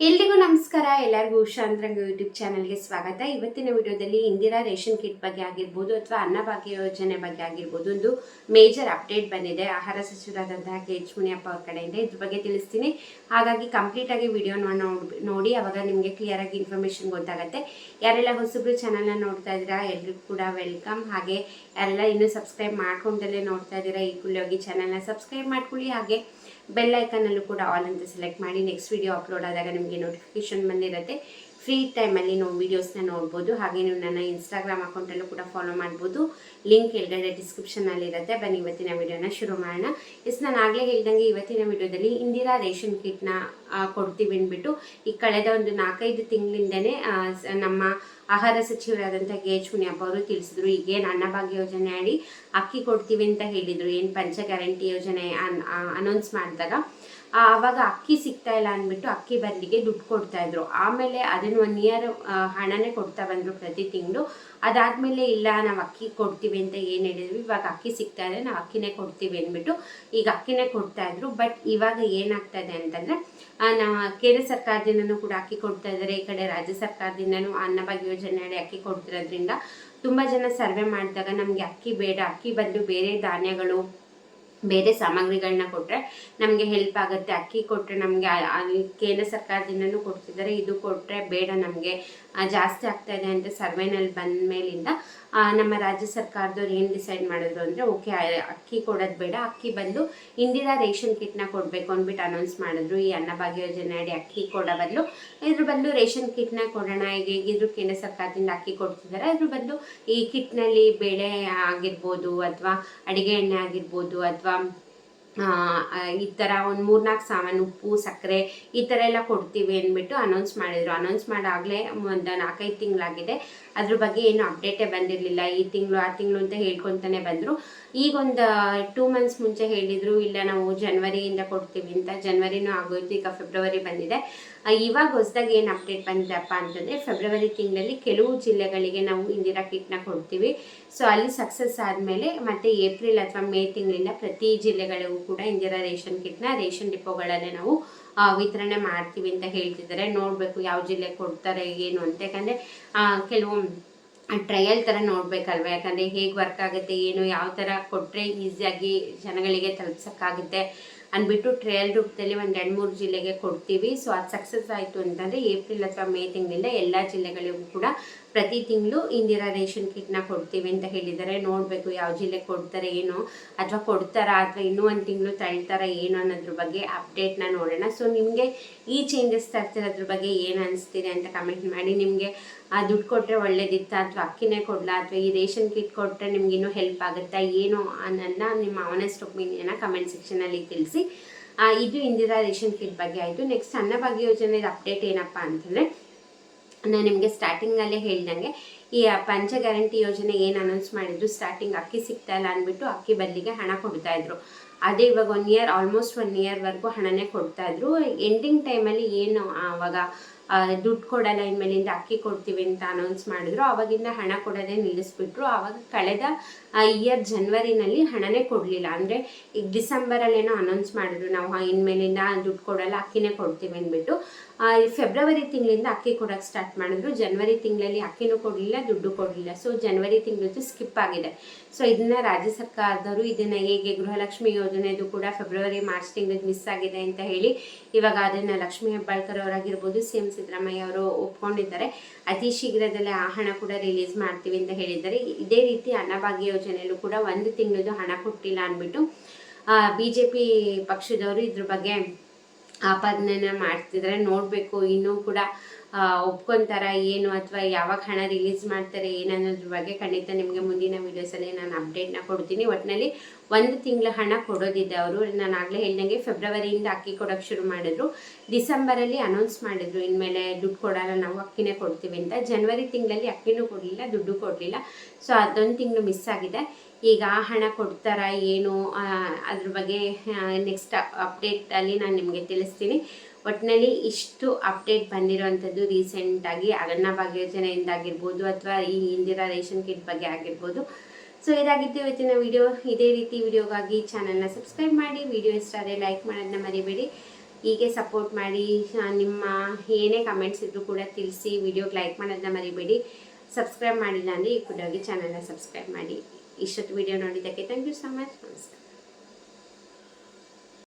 ಎಲ್ರಿಗೂ ನಮಸ್ಕಾರ, ಎಲ್ಲರಿಗೂ ಉಷಾ ಯೂಟ್ಯೂಬ್ ಚಾನಲ್ಗೆ ಸ್ವಾಗತ. ಇವತ್ತಿನ ವಿಡಿಯೋದಲ್ಲಿ ಇಂದಿರಾ ರೇಷನ್ ಕಿಟ್ ಬಗ್ಗೆ ಆಗಿರ್ಬೋದು ಅಥವಾ ಅನ್ನಭಾಗ್ಯ ಯೋಜನೆ ಬಗ್ಗೆ ಆಗಿರ್ಬೋದು, ಒಂದು ಮೇಜರ್ ಅಪ್ಡೇಟ್ ಬಂದಿದೆ. ಆಹಾರ ಸಚಿವರಾದಂತಹ ಕೆ ಎಚ್ ಮುನಿಯಪ್ಪ ಅವ್ರ ಕಡೆಯಿಂದ ಇದ್ರ ಬಗ್ಗೆ ತಿಳಿಸ್ತೀನಿ. ಹಾಗಾಗಿ ಕಂಪ್ಲೀಟ್ ಆಗಿ ವಿಡಿಯೋನ ನೋಡಿ ಅವಾಗ ನಿಮಗೆ ಕ್ಲಿಯರ್ ಆಗಿ ಇನ್ಫಾರ್ಮೇಶನ್ ಗೊತ್ತಾಗುತ್ತೆ. ಯಾರೆಲ್ಲ ಹೊಸಬ್ರು ಚಾನಲ್ನ ನೋಡ್ತಾ ಇದ್ದೀರಾ, ಎಲ್ರಿಗೂ ಕೂಡ ವೆಲ್ಕಮ್ ಹಾಗೆ ಯಾರೆಲ್ಲ ಇನ್ನೂ ಸಬ್ಸ್ಕ್ರೈಬ್ ಮಾಡ್ಕೊಂಡಲ್ಲೇ ನೋಡ್ತಾ ಇದ್ದೀರಾ, ಈ ಹೋಗಿ ಚಾನಲ್ನ ಸಬ್ಸ್ಕ್ರೈಬ್ ಮಾಡ್ಕೊಳ್ಳಿ. ಹಾಗೆ ಬೆಲ್ ಐಕನಲ್ಲೂ ಕೂಡ ಆಲ್ ಅಂತ ಸೆಲೆಕ್ಟ್ ಮಾಡಿ ನೆಕ್ಸ್ಟ್ ವಿಡಿಯೋ ಅಪ್ಲೋಡ್ ಆದಾಗ ನಿಮಗೆ ನೋಟಿಫಿಕೇಶನ್ ಬಂದಿರುತ್ತೆ. ಫ್ರೀ ಟೈಮಲ್ಲಿ ನಾವು ವೀಡಿಯೋಸ್ನ ನೋಡ್ಬೋದು. ಹಾಗೆ ನೀವು ನನ್ನ ಇನ್ಸ್ಟಾಗ್ರಾಮ್ ಅಕೌಂಟಲ್ಲೂ ಕೂಡ ಫಾಲೋ ಮಾಡ್ಬೋದು. ಲಿಂಕ್ ಕೆಳಗಡೆ ಡಿಸ್ಕ್ರಿಪ್ಷನಲ್ಲಿ ಇರುತ್ತೆ. ಬನ್ನಿ, ಇವತ್ತಿನ ವಿಡಿಯೋನ ಶುರು ಮಾಡೋಣ. ಎಸ್ ನಾನು ಆಗಲೇ ಹೇಳ್ದಂಗೆ ಇವತ್ತಿನ ವಿಡಿಯೋದಲ್ಲಿ ಇಂದಿರಾ ರೇಷನ್ ಕಿಟ್ನ ಕೊಡ್ತೀವಿ ಅಂದ್ಬಿಟ್ಟು, ಈ ಕಳೆದ ಒಂದು ನಾಲ್ಕೈದು ತಿಂಗಳಿಂದನೇ ನಮ್ಮ ಆಹಾರ ಸಚಿವರಾದಂಥ ಕೆ. ಎಚ್. ಮುನಿಯಪ್ಪ ಅವರು ತಿಳಿಸಿದ್ರು, ಈಗೇನು ಅನ್ನಭಾಗ್ಯ ಯೋಜನೆ ಅಡಿ ಅಕ್ಕಿ ಕೊಡ್ತೀವಿ ಅಂತ ಹೇಳಿದರು, ಏನು ಪಂಚ ಗ್ಯಾರಂಟಿ ಯೋಜನೆ ಅನೌನ್ಸ್ ಮಾಡಿದಾಗ. ಆವಾಗ ಅಕ್ಕಿ ಸಿಗ್ತಾ ಇಲ್ಲ ಅಂದ್ಬಿಟ್ಟು ಅಕ್ಕಿ ಬದಲಿಗೆ ದುಡ್ಡು ಕೊಡ್ತಾ ಇದ್ರು. ಆಮೇಲೆ ಅದನ್ನು ಒನ್ ಇಯರ್ ಹಣನೇ ಕೊಡ್ತಾ ಬಂದರು ಪ್ರತಿ ತಿಂಗಳು. ಅದಾದಮೇಲೆ ಇಲ್ಲ, ನಾವು ಅಕ್ಕಿ ಕೊಡ್ತೀವಿ ಅಂತ ಏನು ಹೇಳಿದ್ವಿ. ಇವಾಗ ಅಕ್ಕಿ ಸಿಗ್ತಾ ಇದೆ, ನಾವು ಅಕ್ಕಿನೇ ಕೊಡ್ತೀವಿ ಅಂದ್ಬಿಟ್ಟು ಈಗ ಅಕ್ಕಿನೇ ಕೊಡ್ತಾ ಇದ್ರು. ಬಟ್ ಇವಾಗ ಏನಾಗ್ತಾ ಇದೆ ಅಂತಂದರೆ ನಮ್ಮ ಕೇಂದ್ರ ಸರ್ಕಾರದಿಂದನೂ ಕೂಡ ಅಕ್ಕಿ ಕೊಡ್ತಾ ಇದ್ದಾರೆ ಈ ಕಡೆ ರಾಜ್ಯ ಸರ್ಕಾರದಿಂದನೂ ಅನ್ನಭಾಗ್ಯ ಯೋಜನೆ ಅಡಿ ಅಕ್ಕಿ ಕೊಡ್ತಿರೋದ್ರಿಂದ ತುಂಬ ಜನ ಸರ್ವೆ ಮಾಡಿದಾಗ ನಮಗೆ ಅಕ್ಕಿ ಬೇಡ. ಅಕ್ಕಿ ಬದಲು ಬೇರೆ ಧಾನ್ಯಗಳು ಬೇರೆ ಸಾಮಗ್ರಿಗಳನ್ನ ಕೊಟ್ಟರೆ ನಮಗೆ ಹೆಲ್ಪ್ ಆಗುತ್ತೆ. ಅಕ್ಕಿ ಕೊಟ್ಟರೆ ನಮಗೆ ಕೇಂದ್ರ ಸರ್ಕಾರದಿಂದನೂ ಕೊಡ್ತಿದ್ದಾರೆ. ಇದು ಕೊಟ್ಟರೆ ಬೇಡ ನಮಗೆ. ಜಾಸ್ತಿ ಆಗ್ತಾ ಇದೆ ಅಂತ ಸರ್ವೆನಲ್ಲಿ ಬಂದ ಮೇಲಿಂದ ನಮ್ಮ ರಾಜ್ಯ ಸರ್ಕಾರದವ್ರು ಏನು ಡಿಸೈಡ್ ಮಾಡಿದ್ರು ಅಂದರೆ ಓಕೆ ಅಕ್ಕಿ ಕೊಡೋದು ಬೇಡ. ಅಕ್ಕಿ ಬಂದು ಇಂದಿರಾ ರೇಷನ್ ಕಿಟ್ನ ಕೊಡಬೇಕು ಅಂದ್ಬಿಟ್ಟು ಅನೌನ್ಸ್ ಮಾಡಿದ್ರು. ಈ ಅನ್ನಭಾಗ್ಯ ಯೋಜನೆ ಅಡಿ ಅಕ್ಕಿ ಕೊಡೋ ಬದಲು ಇದ್ರ ಬದಲು ರೇಷನ್ ಕಿಟ್ನ ಕೊಡೋಣ. ಈಗ ಹೇಗಿದ್ರು ಕೇಂದ್ರ ಸರ್ಕಾರದಿಂದ ಅಕ್ಕಿ ಕೊಡ್ತಿದ್ದಾರೆ. ಅದ್ರ ಬದಲು ಈ ಕಿಟ್ನಲ್ಲಿ ಬೇಳೆ ಆಗಿರ್ಬೋದು ಅಥವಾ ಅಡಿಗೆ ಎಣ್ಣೆ ಆಗಿರ್ಬೋದು ಅಥವಾ ಈ ಥರ ಒಂದು ಮೂರ್ನಾಲ್ಕು ಸಾಮಾನು, ಉಪ್ಪು, ಸಕ್ಕರೆ ಈ ಥರ ಎಲ್ಲ ಕೊಡ್ತೀವಿ ಅಂದ್ಬಿಟ್ಟು ಅನೌನ್ಸ್ ಮಾಡಿದರು. ಅನೌನ್ಸ್ ಮಾಡಾಗಲೇ ಒಂದು ನಾಲ್ಕೈದು ತಿಂಗಳಾಗಿದೆ. ಅದ್ರ ಬಗ್ಗೆ ಏನು ಅಪ್ಡೇಟೇ ಬಂದಿರಲಿಲ್ಲ. ಈ ತಿಂಗಳು, ಆ ತಿಂಗಳು ಅಂತ ಹೇಳ್ಕೊತಾನೆ ಬಂದರು. ಈಗೊಂದು ಟೂ ಮಂತ್ಸ್ ಮುಂಚೆ ಹೇಳಿದರು, ಇಲ್ಲ ನಾವು ಜನ್ವರಿಯಿಂದ ಕೊಡ್ತೀವಿ ಅಂತ. ಜನ್ವರಿನೂ ಆಗೋಯ್ತು, ಈಗ ಫೆಬ್ರವರಿ ಬಂದಿದೆ. ಇವಾಗ ಹೊಸದಾಗಿ ಏನು ಅಪ್ಡೇಟ್ ಬಂದಿದೆಪ್ಪ ಅಂತಂದರೆ ಫೆಬ್ರವರಿ ತಿಂಗಳಲ್ಲಿ ಕೆಲವು ಜಿಲ್ಲೆಗಳಿಗೆ ನಾವು ಇಂದಿರಾ ಕಿಟ್ನ ಕೊಡ್ತೀವಿ. ಸೊ ಅಲ್ಲಿ ಸಕ್ಸಸ್ ಆದಮೇಲೆ ಮತ್ತು ಏಪ್ರಿಲ್ ಅಥವಾ ಮೇ ತಿಂಗಳಿಂದ ಪ್ರತಿ ಜಿಲ್ಲೆಗಳಿಗೂ ಕೂಡ ಇಂದಿರಾ ರೇಷನ್ ಕಿಟ್ನ, ರೇಷನ್ ಡಿಪೋಗಳಲ್ಲೇ ನಾವು ವಿತರಣೆ ಮಾಡ್ತೀವಿ ಅಂತ ಹೇಳ್ತಿದ್ದಾರೆ. ನೋಡಬೇಕು ಯಾವ ಜಿಲ್ಲೆ ಕೊಡ್ತಾರೆ, ಏನು ಅಂತ. ಯಾಕಂದರೆ ಕೆಲವು ಟ್ರಯಲ್ ಥರ ನೋಡಬೇಕಲ್ವ? ಯಾಕಂದರೆ ಹೇಗೆ ವರ್ಕ್ ಆಗುತ್ತೆ, ಏನು, ಯಾವ ಥರ ಕೊಟ್ಟರೆ ಈಸಿಯಾಗಿ ಜನಗಳಿಗೆ ತಲುಪ್ಸೋಕ್ಕಾಗುತ್ತೆ? ಅಂದ್ಬಿಟ್ಟು ಟ್ರಯಲ್ ರೂಪದಲ್ಲಿ ಒಂದು ಎರಡು ಮೂರು ಜಿಲ್ಲೆಗೆ ಕೊಡ್ತೀವಿ. ಸೊ ಅದು ಸಕ್ಸಸ್ ಆಯಿತು ಅಂತಂದರೆ ಏಪ್ರಿಲ್ ಅಥವಾ ಮೇ ತಿಂಗಳಿಂದ ಎಲ್ಲ ಜಿಲ್ಲೆಗಳಿಗೂ ಕೂಡ ಪ್ರತಿ ತಿಂಗಳು ಇಂದಿರಾ ರೇಷನ್ ಕಿಟ್ನ ಕೊಡ್ತೀವಿ ಅಂತ ಹೇಳಿದ್ದಾರೆ. ನೋಡಬೇಕು ಯಾವ ಜಿಲ್ಲೆ ಕೊಡ್ತಾರೆ, ಏನೋ ಅಥವಾ ಕೊಡ್ತಾರಾ ಅಥವಾ ಇನ್ನೂ ಒಂದು ತಿಂಗಳು ತಳ್ತಾರಾ ಏನು ಅನ್ನೋದ್ರ ಬಗ್ಗೆ ಅಪ್ಡೇಟ್ನ ನೋಡೋಣ. ಸೊ ನಿಮಗೆ ಈ ಚೇಂಜಸ್ ತರ್ತಿರೋದ್ರ ಬಗ್ಗೆ ಏನು ಅನಿಸ್ತಿದೆ ಅಂತ ಕಮೆಂಟ್ ಮಾಡಿ. ನಿಮಗೆ ಆ ದುಡ್ಡು ಕೊಟ್ಟರೆ ಒಳ್ಳೇದಿತ್ತ ಅಥವಾ ಅಕ್ಕಿನೇ ಕೊಡಲಾ ಅಥವಾ ಈ ರೇಷನ್ ಕಿಟ್ ಕೊಟ್ಟರೆ ನಿಮ್ಗೆ ಇನ್ನೂ ಹೆಲ್ಪ್ ಆಗುತ್ತಾ ಏನು ಅನ್ನೋದನ್ನ ನಿಮ್ಮ ಆನೆಸ್ಟ್ ಒಪಿನಿಯನ್ನ ಕಮೆಂಟ್ ಸೆಕ್ಷನಲ್ಲಿ ತಿಳಿಸಿ. ಇದು ಇಂದಿರಾ ರೇಷನ್ ಕಿಟ್ ಬಗ್ಗೆ ಆಯಿತು. ನೆಕ್ಸ್ಟ್ ಅನ್ನಭಾಗ್ಯ ಯೋಜನೆ ಅಪ್ಡೇಟ್ ಏನಪ್ಪ ಅಂತಂದರೆ ನಾನು ನಿಮಗೆ ಸ್ಟಾರ್ಟಿಂಗಲ್ಲೇ ಹೇಳ್ದಂಗೆ ಈ ಪಂಚ ಗ್ಯಾರಂಟಿ ಯೋಜನೆ ಏನು ಅನೌನ್ಸ್ ಮಾಡಿದ್ರು ಸ್ಟಾರ್ಟಿಂಗ್ ಅಕ್ಕಿ ಸಿಗ್ತಾ ಇಲ್ಲ ಅಂದ್ಬಿಟ್ಟು ಅಕ್ಕಿ ಬದಲಿಗೆ ಹಣ ಕೊಡ್ತಾ ಇದ್ರು. ಅದೇ ಇವಾಗ ಒನ್ ಇಯರ್ ಆಲ್ಮೋಸ್ಟ್ ಒನ್ ಇಯರ್ವರೆಗೂ ಹಣನೇ ಕೊಡ್ತಾ ಇದ್ರು. ಎಂಡಿಂಗ್ ಟೈಮಲ್ಲಿ ಏನು ಆವಾಗ ದುಡ್ಡು ಕೊಡಲ್ಲ, ಇನ್ಮೇಲಿಂದ ಅಕ್ಕಿ ಕೊಡ್ತೀವಿ ಅಂತ ಅನೌನ್ಸ್ ಮಾಡಿದ್ರು. ಅವಾಗಿಂದ ಹಣ ಕೊಡೋದೇ ನಿಲ್ಲಿಸ್ಬಿಟ್ರು. ಆವಾಗ ಕಳೆದ ಇಯರ್ ಜನ್ವರಿನಲ್ಲಿ ಹಣನೇ ಕೊಡಲಿಲ್ಲ. ಅಂದರೆ ಈಗ ಡಿಸೆಂಬರಲ್ಲೇನೋ ಅನೌನ್ಸ್ ಮಾಡಿದ್ರು. ನಾವು ಇನ್ಮೇಲಿಂದ ದುಡ್ಡು ಕೊಡಲ್ಲ, ಅಕ್ಕಿನೇ ಕೊಡ್ತೀವಿ ಅಂದ್ಬಿಟ್ಟು. ಫೆಬ್ರವರಿ ತಿಂಗಳಿಂದ ಅಕ್ಕಿ ಕೊಡೋಕ್ಕೆ ಸ್ಟಾರ್ಟ್ ಮಾಡಿದ್ರು. ಜನ್ವರಿ ತಿಂಗಳಲ್ಲಿ ಅಕ್ಕಿನೂ ಕೊಡಲಿಲ್ಲ. ದುಡ್ಡು ಕೊಡಲಿಲ್ಲ. ಸೊ ಜನವರಿ ತಿಂಗಳದ್ದು ಸ್ಕಿಪ್ ಆಗಿದೆ. ಸೊ ಇದನ್ನ ರಾಜ್ಯ ಸರ್ಕಾರದವರು ಇದನ್ನು ಹೇಗೆ ಗೃಹಲಕ್ಷ್ಮಿ ಯೋಜನೆದು ಕೂಡ ಫೆಬ್ರವರಿ ಮಾರ್ಚ್ ತಿಂಗಳದ್ದು ಮಿಸ್ ಆಗಿದೆ ಅಂತ ಹೇಳಿ ಇವಾಗ ಅದನ್ನು ಲಕ್ಷ್ಮೀ ಹೆಬ್ಬಾಳ್ಕರ್ ಅವರಾಗಿರ್ಬೋದು, ಸಿ ಎಂ ಸಿದ್ದರಾಮಯ್ಯ ಅವರು ಒಪ್ಕೊಂಡಿದ್ದಾರೆ. ಅತಿ ಶೀಘ್ರದಲ್ಲೇ ಆ ಹಣ ಕೂಡ ರಿಲೀಸ್ ಮಾಡ್ತೀವಿ ಅಂತ ಹೇಳಿದ್ದಾರೆ. ಇದೇ ರೀತಿ ಅನ್ನಭಾಗ್ಯ ಯೋಜನೆಯಲ್ಲೂ ಕೂಡ ಒಂದು ತಿಂಗಳದ್ದು ಹಣ ಕೊಟ್ಟಿಲ್ಲ ಅಂದ್ಬಿಟ್ಟು ಬಿ ಜೆ ಪಿ ಪಕ್ಷದವರು ಇದ್ರ ಬಗ್ಗೆ ಆಪಾದನೆನ ಮಾಡ್ತಿದ್ರೆ ನೋಡಬೇಕು, ಇನ್ನೂ ಕೂಡ ಒಪ್ಕೊತಾರ, ಏನು, ಅಥವಾ ಯಾವಾಗ ಹಣ ರಿಲೀಸ್ ಮಾಡ್ತಾರೆ, ಏನನ್ನೋದ್ರ ಬಗ್ಗೆ ಖಂಡಿತ ನಿಮಗೆ ಮುಂದಿನ ವೀಡಿಯೋಸಲ್ಲಿ ನಾನು ಅಪ್ಡೇಟ್ನ ಕೊಡ್ತೀನಿ. ಒಟ್ಟಿನಲ್ಲಿ ಒಂದು ತಿಂಗಳ ಹಣ ಕೊಡೋದಿದೆ ಅವರು. ನಾನು ಆಗಲೇ ಹೇಳ್ದಂಗೆ ಫೆಬ್ರವರಿಯಿಂದ ಅಕ್ಕಿ ಕೊಡೋಕ್ಕೆ ಶುರು ಮಾಡಿದ್ರು. ಡಿಸೆಂಬರಲ್ಲಿ ಅನೌನ್ಸ್ ಮಾಡಿದ್ರು. ಇನ್ಮೇಲೆ ದುಡ್ಡು ಕೊಡೋಲ್ಲ, ನಾವು ಅಕ್ಕಿನೇ ಕೊಡ್ತೀವಿ ಅಂತ. ಜನವರಿ ತಿಂಗಳಲ್ಲಿ ಅಕ್ಕಿನೂ ಕೊಡಲಿಲ್ಲ, ದುಡ್ಡು ಕೊಡಲಿಲ್ಲ. ಸೊ ಅದೊಂದು ತಿಂಗಳು ಮಿಸ್ ಆಗಿದೆ. ಈಗ ಆ ಹಣ ಕೊಡ್ತಾರಾ, ಏನು ಅದ್ರ ಬಗ್ಗೆ ನೆಕ್ಸ್ಟ್ ಅಪ್ಡೇಟಲ್ಲಿ ನಾನು ನಿಮಗೆ ತಿಳಿಸ್ತೀನಿ. ಒಟ್ಟಿನಲ್ಲಿ ಇಷ್ಟು ಅಪ್ಡೇಟ್ ಬಂದಿರೋವಂಥದ್ದು ರೀಸೆಂಟಾಗಿ ಭಾಗ್ಯ ಯೋಜನೆಯಿಂದ ಆಗಿರ್ಬೋದು ಅಥವಾ ಈ ಇಂದಿರಾ ರೇಷನ್ ಕಿಟ್ ಬಗ್ಗೆ ಆಗಿರ್ಬೋದು. ಸೊ ಇದಾಗಿತ್ತು ಇವತ್ತಿನ ವಿಡಿಯೋ ಇದೇ ರೀತಿ ವಿಡಿಯೋಗಾಗಿ ಚಾನಲ್ನ ಸಬ್ಸ್ಕ್ರೈಬ್ ಮಾಡಿ ವಿಡಿಯೋ ಇಷ್ಟ ಆದರೆ ಲೈಕ್ ಮಾಡೋದನ್ನ ಮರಿಬೇಡಿ. ಹೀಗೆ ಸಪೋರ್ಟ್ ಮಾಡಿ ನಿಮ್ಮ ಏನೇ ಕಮೆಂಟ್ಸ್ ಇದ್ದರೂ ಕೂಡ ತಿಳಿಸಿ ವಿಡಿಯೋಗೆ ಲೈಕ್ ಮಾಡೋದನ್ನ ಮರಿಬೇಡಿ. ಸಬ್ಸ್ಕ್ರೈಬ್ ಮಾಡಿಲ್ಲ ಅಂದರೆ ಈ ಕೂಡ ಚಾನಲ್ನ ಸಬ್ಸ್ಕ್ರೈಬ್ ಮಾಡಿ. ಇಷ್ಟೊತ್ತು ವಿಡಿಯೋ ನೋಡಿದ್ದಕ್ಕೆ ಥ್ಯಾಂಕ್ ಯು ಸೊ ಮಚ್ ನಮಸ್ಕಾರ.